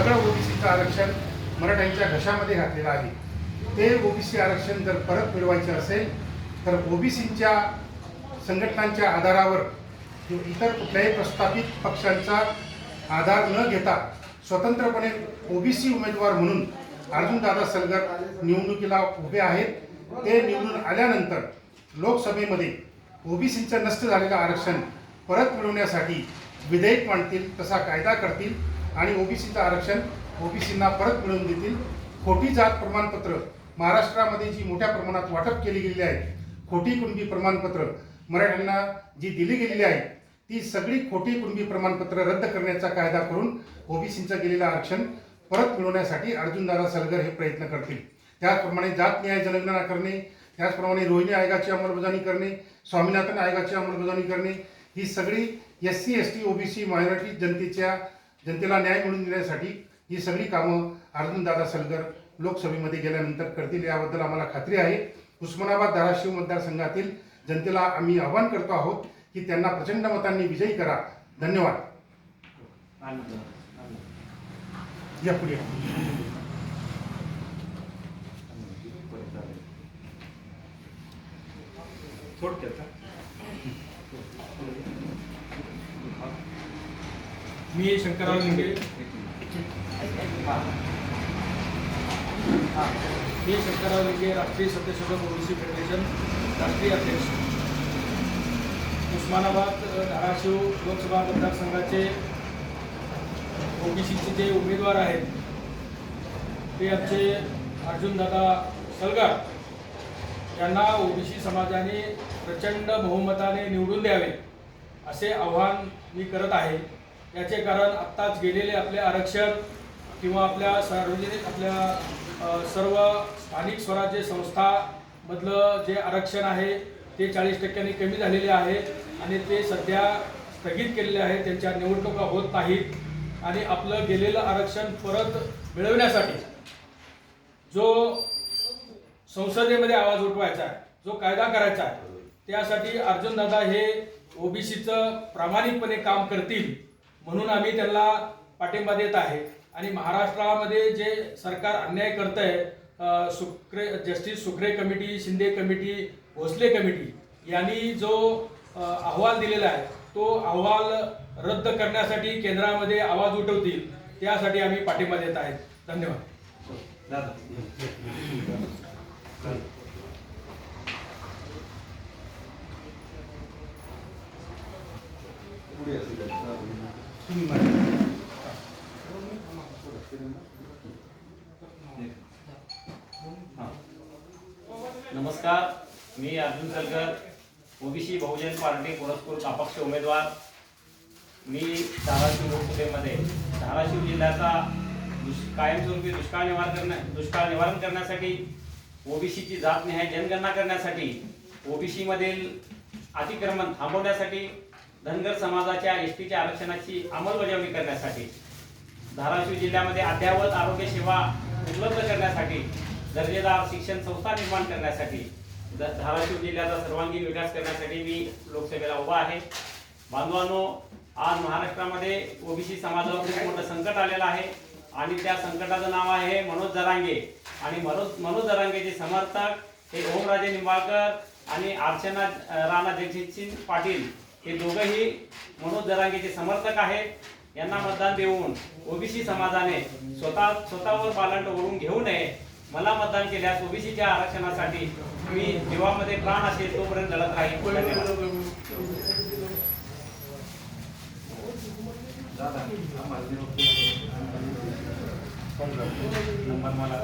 सगळं ओबीसीचं आरक्षण मराठ्यांच्या घशामध्ये घातलेलं आहे. ते ओबीसी आरक्षण जर परत मिळवायचं असेल तर ओबीसीच्या संघटनांच्या आधारावर इतर कुठल्याही प्रस्थापित पक्षांचा आधार न घेता स्वतंत्रपणे ओबीसी उमेदवार म्हणून अर्जुनदादा सलगर निवडणुकीला उभे आहेत. ते निवडून आल्यानंतर लोकसभेमध्ये ओबीसीचं नष्ट झालेलं आरक्षण परत मिळवण्यासाठी विधेयक मांडतील तसा कायदा करतील. आणि ओबीसीचं आरक्षण ओबीसींना परत मिळवून देतील. खोटी जात प्रमाणपत्र महाराष्ट्रामध्ये जी मोठ्या प्रमाणात वाटप केली गेलेली आहे खोटी कुणबी प्रमाणपत्र मराठ्यांना जी दिली गेलेली आहे ती सगळी खोटी कुणबी प्रमाणपत्र रद्द करण्याचा कायदा करून ओबीसींचं गेलेलं आरक्षण परत मिळवण्यासाठी अर्जुनदादा सलगर हे प्रयत्न करतील. त्याचप्रमाणे जात न्याय जनगणना करणे त्याचप्रमाणे रोहिणी आयोगाची अंमलबजावणी करणे स्वामीनाथन आयोगाची अंमलबजावणी करणे ही सगळी S C S T OBC minority जनतेच्या जनतेला न्याय मिळवून देण्यासाठी ही सगळी कामं अर्जुनदादा सलगर लोकसभेमध्ये गेल्यानंतर करतील याबद्दल आम्हाला खात्री आहे. उस्मानाबाद धाराशिव मतदारसंघातील जनतेला आम्ही आवाहन करतो आहोत की त्यांना प्रचंड मतांनी विजयी करा. धन्यवाद. या पुढे. मी शंकरराव लिंगे. मी शंकरराव लिंगे राष्ट्रीय सत्यशोधक ओबीसी फेडरेशन राष्ट्रीय अध्यक्ष. उस्मानाबाद धाराशिव लोकसभा मतदारसंघाचे ओबीसीचे जे उमेदवार आहेत ते आमचे अर्जुनदादा सलगार. यांना ओबीसी समाजाने प्रचंड बहुमताने निवडून द्यावे असे आव्हान मी करत आहे. याचे कारण आत्ताच गेलेले आपले आरक्षण किंवा आपल्या सार्वजनिक आपल्या सर्व स्थानिक स्वराज्य संस्थामधलं जे आरक्षण आहे ते चाळीस टक्क्यांनी कमी झालेले आहे आणि ते सध्या स्थगित केलेले आहे. त्यांच्या निवडणुका होत नाहीत आणि आपलं गेलेलं आरक्षण परत मिळवण्यासाठी जो संसदेमध्ये आवाज उठवायचा आहे जो कायदा करायचा आहे त्यासाठी अर्जुन दादा हे ओबीसीचं प्रामाणिकपणे काम करतील. म्हणून आम्ही त्यांना पाठिंबा देत आहे. आणि महाराष्ट्रामध्ये जे सरकार अन्याय करत आहे Sukre justice Sukre committee Shinde committee Bhosale committee यांनी जो अहवाल दिलेला आहे तो अहवाल रद्द करण्यासाठी केंद्रामध्ये आवाज उठवतील त्यासाठी आम्ही पाठिंबा देत आहेत धन्यवाद. नमस्कार मी अर्जुन सलगर ओबीसी बहुजन पार्टी पुरस्कृत अपक्ष उमेदवार. मी धाराशिव लोकसभेमध्ये धाराशिव जिल्ह्याचा दुष् कायमस्वरूपी दुष्काळ निवारण करण्या दुष्काळ निवारण करण्यासाठी ओबीसीची जातनिहाय जनगणना करण्यासाठी ओबीसीमधील अतिक्रमण थांबवण्यासाठी धनगर समाजाच्या एस टीच्या आरक्षणाची अंमलबजावणी करण्यासाठी धाराशिव जिल्ह्यामध्ये अद्ययावत आरोग्य सेवा उपलब्ध करण्यासाठी दर्जेदार शिक्षण संस्था निर्माण करण्यासाठी धाराशिव जिल्ह्याचा सर्वांगीण विकास करण्यासाठी मी लोकसभेला उभा आहे. बांधवांनो आज महाराष्ट्रामध्ये ओबीसी समाजावर खूप मोठं संकट आलेलं आहे आणि त्या संकटाचं नाव आहे मनोज जरांगे. आणि मनोज मनोज जरांगेचे समर्थक हे ओमराजे निंबाळकर आणि अर्चना राणा जगजितसिंग पाटील. हे दोघंही मनोज जरांगेचे समर्थक आहेत. यांना मतदान देऊन ओबीसी समाजाने स्वतः स्वतःवर पालंट ओढून घेऊ नये. मला मतदान केल्यास ओबीसीच्या आरक्षणासाठी मी जीवामध्ये प्राण असेल तोपर्यंत लढत राहील. धन्यवाद. नंबर मला.